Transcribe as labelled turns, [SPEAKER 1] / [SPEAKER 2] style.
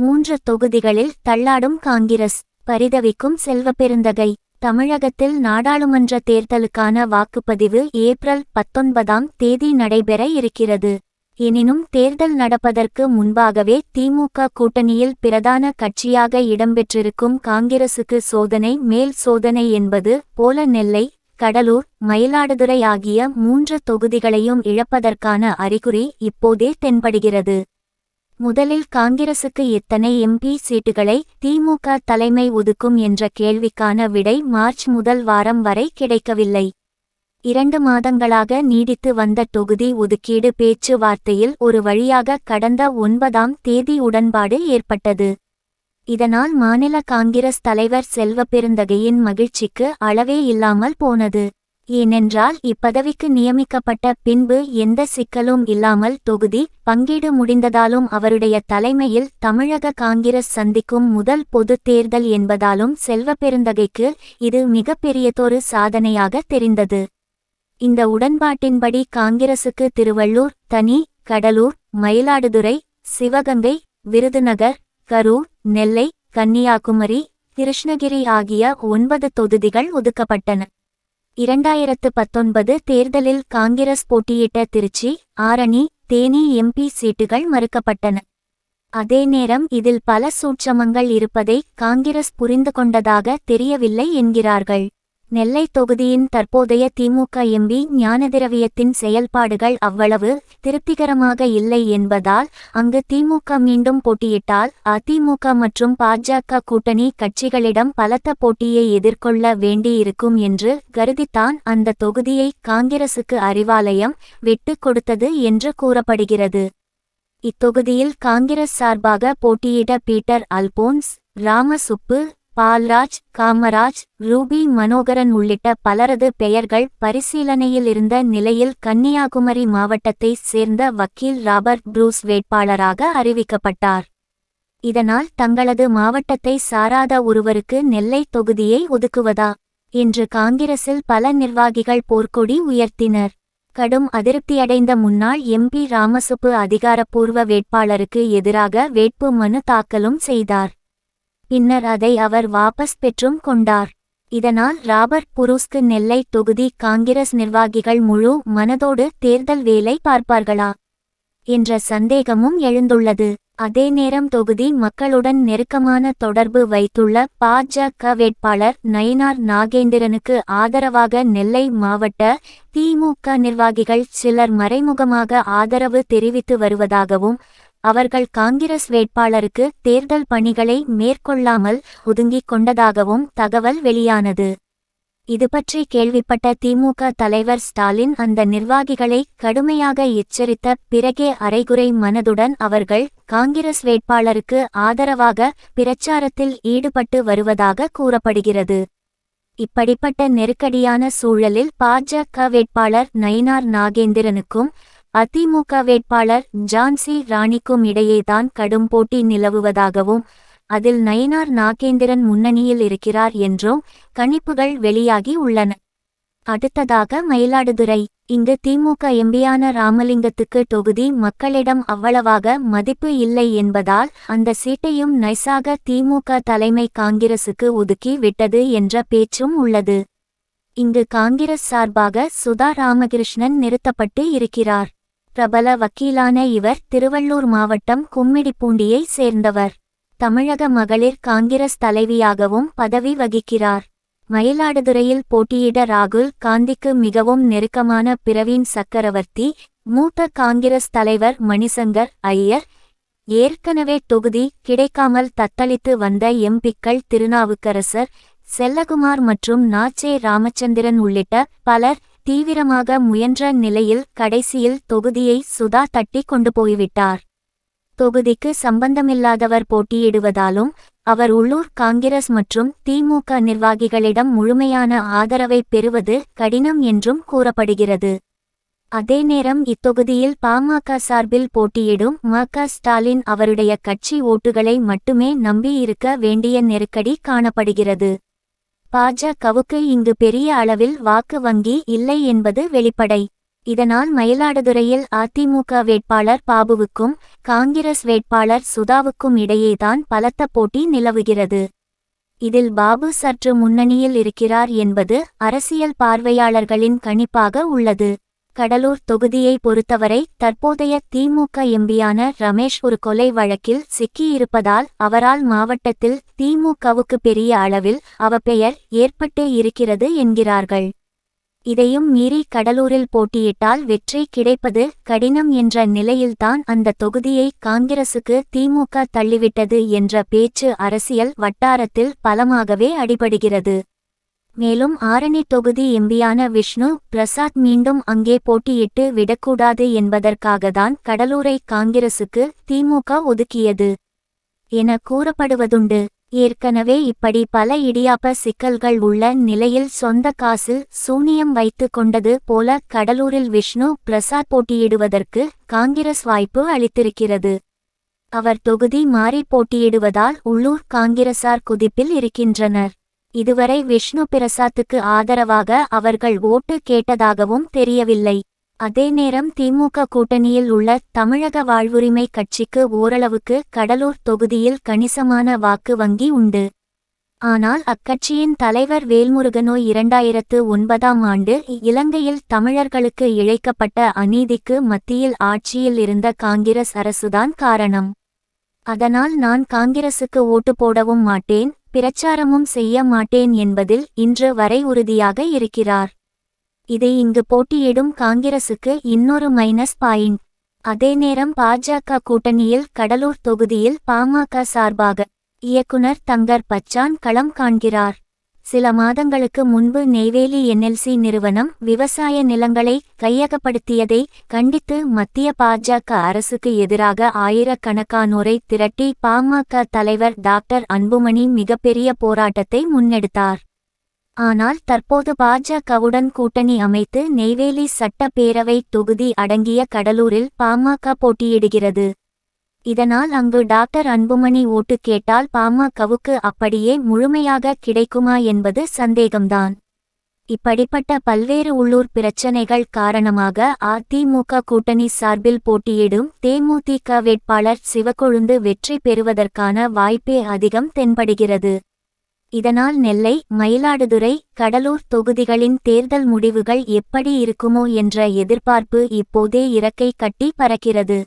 [SPEAKER 1] மூன்று தொகுதிகளில் தள்ளாடும் காங்கிரஸ் பரிதவிக்கும் செல்வப்பெருந்தகை தமிழகத்தில் நாடாளுமன்ற தேர்தலுக்கான வாக்குப்பதிவு ஏப்ரல் பத்தொன்பதாம் தேதி நடைபெற இருக்கிறது. எனினும் தேர்தல் நடப்பதற்கு முன்பாகவே திமுக கூட்டணியில் பிரதான கட்சியாக இடம்பெற்றிருக்கும் காங்கிரசுக்கு சோதனை மேல் சோதனை என்பது போல நெல்லை கடலூர் மயிலாடுதுறை ஆகிய மூன்று தொகுதிகளையும் இழப்பதற்கான அறிகுறி இப்போதே தென்படுகிறது. முதலில் காங்கிரசுக்கு எத்தனை எம்பி சீட்டுகளை திமுக தலைமை ஒதுக்கும் என்ற கேள்விக்கான விடை மார்ச் முதல் வாரம் வரை கிடைக்கவில்லை. இரண்டு மாதங்களாக நீடித்து வந்த தொகுதி ஒதுக்கீடு பேச்சுவார்த்தையில் ஒரு வழியாக கடந்த ஒன்பதாம் தேதி உடன்பாடு ஏற்பட்டது. இதனால் மாநில காங்கிரஸ் தலைவர் செல்வப்பெருந்தகையின் மகிழ்ச்சிக்கு அளவே இல்லாமல் போனது. ஏனென்றால் இப்பதவிக்கு நியமிக்கப்பட்ட பின்பு எந்த சிக்கலும் இல்லாமல் தொகுதி பங்கீடு முடிந்ததாலும் அவருடைய தலைமையில் தமிழக காங்கிரஸ் சந்திக்கும் முதல் பொதுத் தேர்தல் என்பதாலும் செல்வப்பெருந்தகைக்கு இது மிகப்பெரியதொரு சாதனையாக தெரிந்தது. இந்த உடன்பாட்டின்படி காங்கிரசுக்கு திருவள்ளூர் தனி கடலூர் மயிலாடுதுறை சிவகங்கை விருதுநகர் கரூர் நெல்லை கன்னியாகுமரி கிருஷ்ணகிரி ஆகிய ஒன்பது தொகுதிகள் ஒதுக்கப்பட்டன. இரண்டாயிரத்து பத்தொன்பது தேர்தலில் காங்கிரஸ் போட்டியிட்ட திருச்சி ஆரணி தேனி எம்பி சீட்டுகள் மறுக்கப்பட்டன. அதே நேரம் இதில் பல சூட்சமங்கள் இருப்பதை காங்கிரஸ் புரிந்து கொண்டதாக தெரியவில்லை என்கிறார்கள். நெல்லை தொகுதியின் தற்போதைய திமுக எம்பி ஞானதிரவியத்தின் செயல்பாடுகள் அவ்வளவு திருப்திகரமாக இல்லை என்பதால் அங்கு திமுக மீண்டும் போட்டியிட்டால் அதிமுக மற்றும் பாஜக கூட்டணி கட்சிகளிடம் பலத்த போட்டியை எதிர்கொள்ள வேண்டியிருக்கும் என்று கருதித்தான் அந்த தொகுதியை காங்கிரசுக்கு அறிவாலயம் விட்டு கொடுத்தது என்று கூறப்படுகிறது. இத்தொகுதியில் காங்கிரஸ் சார்பாக போட்டியிட பீட்டர் அல்போன்ஸ் ராமசுப்பு பால்ராஜ் காமராஜ் ரூபி மனோகரன் உள்ளிட்ட பலரது பெயர்கள் பரிசீலனையில் இருந்த நிலையில் கன்னியாகுமரி மாவட்டத்தைச் சேர்ந்த வக்கீல் ராபர்ட் ப்ரூஸ் வேட்பாளராக அறிவிக்கப்பட்டார். இதனால் தங்களது மாவட்டத்தை சாராத ஒருவருக்கு நெல்லை தொகுதியை ஒதுக்குவதா? என்று காங்கிரசில் பல நிர்வாகிகள் போர்க்கொடி உயர்த்தினர். கடும் அதிருப்தியடைந்த முன்னாள் எம்பி ராமசுப்பு அதிகாரப்பூர்வ வேட்பாளருக்கு எதிராக வேட்பு மனு தாக்கலும் செய்தார். பின்னர் அதை அவர் வாபஸ் பெற்றும் கொண்டார். இதனால் ராபர்ட் புரூஸ்க்கு நெல்லை தொகுதி காங்கிரஸ் நிர்வாகிகள் முழு மனதோடு தேர்தல் வேலை பார்ப்பார்களா? என்ற சந்தேகமும் எழுந்துள்ளது. அதே நேரம் தொகுதி மக்களுடன் நெருக்கமான தொடர்பு வைத்துள்ள பாஜக வேட்பாளர் நயினார் நாகேந்திரனுக்கு ஆதரவாக நெல்லை மாவட்ட திமுக நிர்வாகிகள் சிலர் மறைமுகமாக ஆதரவு தெரிவித்து வருவதாகவும் அவர்கள் காங்கிரஸ் வேட்பாளருக்கு தேர்தல் பணிகளை மேற்கொள்ளாமல் ஒதுங்கிக் கொண்டதாகவும் தகவல் வெளியானது. இதுபற்றி கேள்விப்பட்ட திமுக தலைவர் ஸ்டாலின் அந்த நிர்வாகிகளை கடுமையாக எச்சரித்த பிறகே அரைகுறை மனதுடன் அவர்கள் காங்கிரஸ் வேட்பாளருக்கு ஆதரவாக பிரச்சாரத்தில் ஈடுபட்டு வருவதாக கூறப்படுகிறது. இப்படிப்பட்ட நெருக்கடியான சூழலில் பாஜக வேட்பாளர் நயினார் நாகேந்திரனுக்கும் அதிமுக வேட்பாளர் ஜான்சி ராணிக்கும் இடையேதான் கடும் போட்டி நிலவுவதாகவும் அதில் நயினார் நாகேந்திரன் முன்னணியில் இருக்கிறார் என்றும் கணிப்புகள் வெளியாகி உள்ளன. அடுத்ததாக மயிலாடுதுறை இங்கு திமுக எம்பியான ராமலிங்கத்துக்கு தொகுதி மக்களிடம் அவ்வளவாக மதிப்பு இல்லை என்பதால் அந்த சீட்டையும் நைசாக திமுக தலைமை காங்கிரசுக்கு ஒதுக்கி விட்டது என்ற பேச்சும் உள்ளது. இங்கு காங்கிரஸ் சார்பாக சுதா ராமகிருஷ்ணன் நிறுத்தப்பட்டு இருக்கிறார். பிரபல வக்கீலான இவர் திருவள்ளூர் மாவட்டம் கும்மிடிப்பூண்டியை சேர்ந்தவர். தமிழக மகளிர் காங்கிரஸ் தலைவியாகவும் பதவி வகிக்கிறார். மயிலாடுதுறையில் போட்டியிட ராகுல் காந்திக்கு மிகவும் நெருக்கமான பிரவீன் சக்கரவர்த்தி மூத்த காங்கிரஸ் தலைவர் மணிசங்கர் ஐயர். ஏற்கனவே தொகுதி கிடைக்காமல் தத்தளித்து வந்த எம்பிக்கள் திருநாவுக்கரசர் செல்லகுமார் மற்றும் நாச்சே ராமச்சந்திரன் உள்ளிட்ட பலர் தீவிரமாக முயன்ற நிலையில் கடைசியில் தொகுதியை சுதா தட்டி கொண்டு போய்விட்டார். தொகுதிக்கு சம்பந்தமில்லாதவர் போட்டியிடுவதாலும் அவர் உள்ளூர் காங்கிரஸ் மற்றும் திமுக நிர்வாகிகளிடம் முழுமையான ஆதரவை பெறுவது கடினம் என்றும் கூறப்படுகிறது. அதே நேரம் இத்தொகுதியில் பாமக சார்பில் போட்டியிடும் ம. க. ஸ்டாலின் அவருடைய கட்சி ஓட்டுகளை மட்டுமே நம்பியிருக்க வேண்டிய நெருக்கடி காணப்படுகிறது. பாஜகவுக்கு இங்கு பெரிய அளவில் வாக்கு வங்கி இல்லை என்பது வெளிப்படை. இதனால் மயிலாடுதுறையில் அதிமுக வேட்பாளர் பாபுவுக்கும் காங்கிரஸ் வேட்பாளர் சுதாவுக்கும் இடையேதான் பலத்த போட்டி நிலவுகிறது. இதில் பாபு சற்று முன்னணியில் இருக்கிறார் என்பது அரசியல் பார்வையாளர்களின் கணிப்பாக உள்ளது. கடலூர் தொகுதியை பொறுத்தவரை தற்போதைய திமுக எம்பியான ரமேஷ் ஒரு கொலை வழக்கில் சிக்கியிருப்பதால் அவரால் மாவட்டத்தில் திமுகவுக்கு பெரிய அளவில் அவப்பெயர் ஏற்பட்டே இருக்கிறது என்கிறார்கள். இதையும் மீறி கடலூரில் போட்டியிட்டால் வெற்றி கிடைப்பது கடினம் என்ற நிலையில்தான் அந்த தொகுதியை காங்கிரசுக்கு திமுக தள்ளிவிட்டது என்ற பேச்சு அரசியல் வட்டாரத்தில் பலமாகவே அடிபடுகிறது. மேலும் ஆரணி தொகுதி எம்பியான விஷ்ணு பிரசாத் மீண்டும் அங்கே போட்டியிட்டு விடக்கூடாது என்பதற்காகத்தான் கடலூரை காங்கிரசுக்கு திமுக ஒதுக்கியது என கூறப்படுவதுண்டு. ஏற்கனவே இப்படி பல இடியாப்ப சிக்கல்கள் உள்ள நிலையில் சொந்த காசில் சூனியம் வைத்து கொண்டது போல கடலூரில் விஷ்ணு பிரசாத் போட்டியிடுவதற்கு காங்கிரஸ் வாய்ப்பு அளித்திருக்கிறது. அவர் தொகுதி மாறி போட்டியிடுவதால் உள்ளூர் காங்கிரசார் குதிப்பில் இருக்கின்றனர். இதுவரை விஷ்ணு பிரசாத்துக்கு ஆதரவாக அவர்கள் ஓட்டு கேட்டதாகவும் தெரியவில்லை. அதே நேரம் திமுக கூட்டணியில் உள்ள தமிழக வாழ்வுரிமை கட்சிக்கு ஓரளவுக்கு கடலூர் தொகுதியில் கணிசமான வாக்கு வங்கி உண்டு. ஆனால் அக்கட்சியின் தலைவர் வேல்முருகனோ இரண்டாயிரத்து ஒன்பதாம் ஆண்டு இலங்கையில் தமிழர்களுக்கு இழைக்கப்பட்ட அநீதிக்கு மத்தியில் ஆட்சியில் இருந்த காங்கிரஸ் அரசுதான் காரணம். அதனால் நான் காங்கிரசுக்கு ஓட்டு போடவும் மாட்டேன் பிரச்சாரமும் செய்ய மாட்டேன் என்பதில் இன்று வரை உறுதியாக இருக்கிறார். இது இங்கு போட்டியிடும் காங்கிரசுக்கு இன்னொரு மைனஸ் பாயிண்ட் அதே நேரம் பாஜக கூட்டணியில் கடலூர் தொகுதியில் பாமக சார்பாக இயக்குனர் தங்கர் பச்சான் களம் காண்கிறார். சில மாதங்களுக்கு முன்பு நெய்வேலி என்எல்சி நிறுவனம் விவசாய நிலங்களை கையகப்படுத்தியதை கண்டித்து மத்திய பாஜக அரசுக்கு எதிராக ஆயிரக்கணக்கானோரை திரட்டி பாமக தலைவர் டாக்டர் அன்புமணி மிகப்பெரிய போராட்டத்தை முன்னெடுத்தார். ஆனால் தற்போது பாஜகவுடன் கூட்டணி அமைத்து நெய்வேலி சட்டப்பேரவை தொகுதி அடங்கிய கடலூரில் பாமக போட்டியிடுகிறது. இதனால் அங்கு டாக்டர் அன்புமணி ஓட்டு கேட்டால் பாமகவுக்கு அப்படியே முழுமையாக கிடைக்குமா என்பது சந்தேகம்தான். இப்படிப்பட்ட பல்வேறு உள்ளூர் பிரச்சனைகள் காரணமாக அதிமுக கூட்டணி சார்பில் போட்டியிடும் தேமுதிக வேட்பாளர் சிவக்கொழுந்து வெற்றி பெறுவதற்கான வாய்ப்பே அதிகம் தென்படுகிறது. இதனால் நெல்லை மயிலாடுதுறை கடலூர் தொகுதிகளின் தேர்தல் முடிவுகள் எப்படி இருக்குமோ என்ற எதிர்பார்ப்பு இப்போதே இறக்கை கட்டி பறக்கிறது.